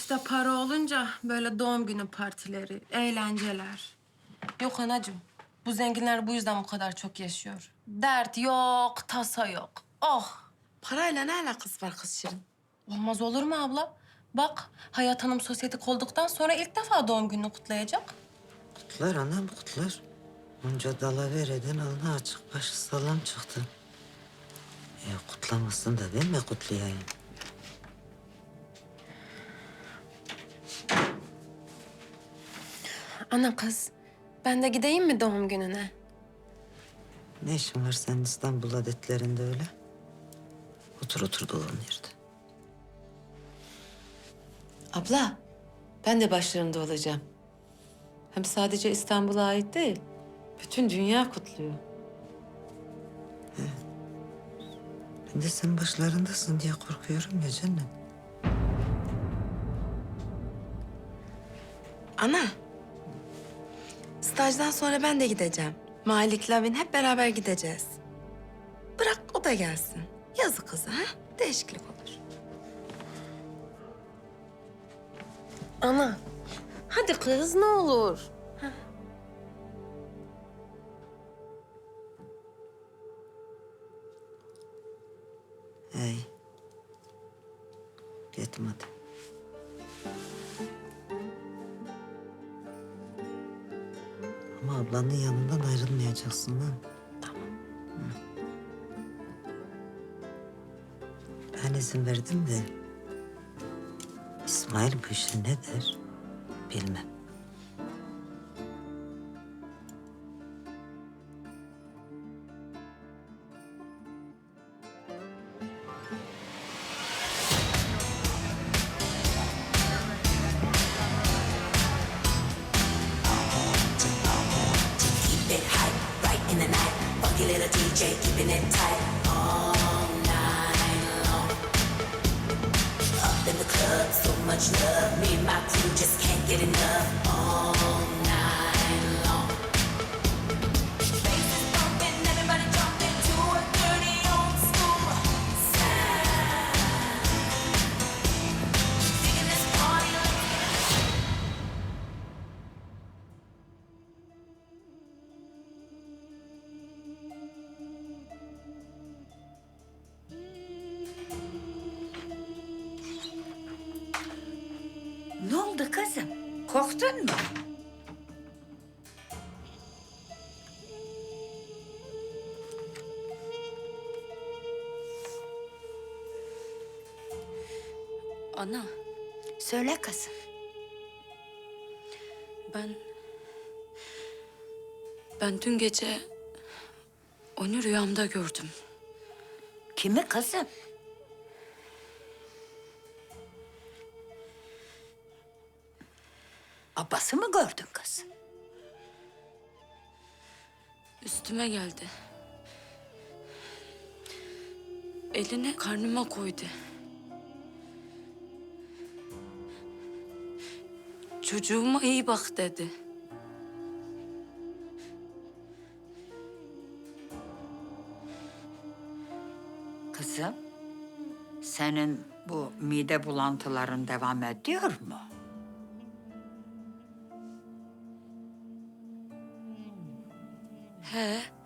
işte para olunca böyle doğum günü partileri, eğlenceler. Yok anacığım. Bu zenginler bu yüzden bu kadar çok yaşıyor. Dert yok, tasa yok. Oh! Parayla ne alakası var kız Şirin? Olmaz olur mu abla? Bak Hayat Hanım sosyetik olduktan sonra ilk defa doğum gününü kutlayacak. Kutlar anam kutlar. Onca dalavereden alnı açık başı sağlam çıktı. Ya kutlamasın da ben mi kutlayayım? Ana kız, ben de gideyim mi doğum gününe? Ne işin var senin İstanbul adetlerinde öyle? Otur oturduğun yerde. Abla, ben de başlarında olacağım. Hem sadece İstanbul'a ait değil, bütün dünya kutluyor. Ben de senin başlarındasın diye korkuyorum ya canım. Ana. Stajdan sonra ben de gideceğim. Malik, Lavin hep beraber gideceğiz. Bırak o da gelsin. Yazık kıza ha? Değişiklik olur. Ana, hadi kız ne olur. Hey. Gitme ablanın yanından ayrılmayacaksın ha. Tamam. Ben izin verdim de İsmail bu işe ne der bilmem. So much love. Me and my crew just can't get enough all Oldu kızım? Korktun mu? Ana, Söyle kızım. ben... Ben dün gece onu rüyamda gördüm. Kimi kızım? Abbas'ı mı gördün kız? Üstüme geldi. Elini karnıma koydu. Çocuğuma iyi bak dedi. Kızım, senin bu mide bulantıların devam ediyor mu? He,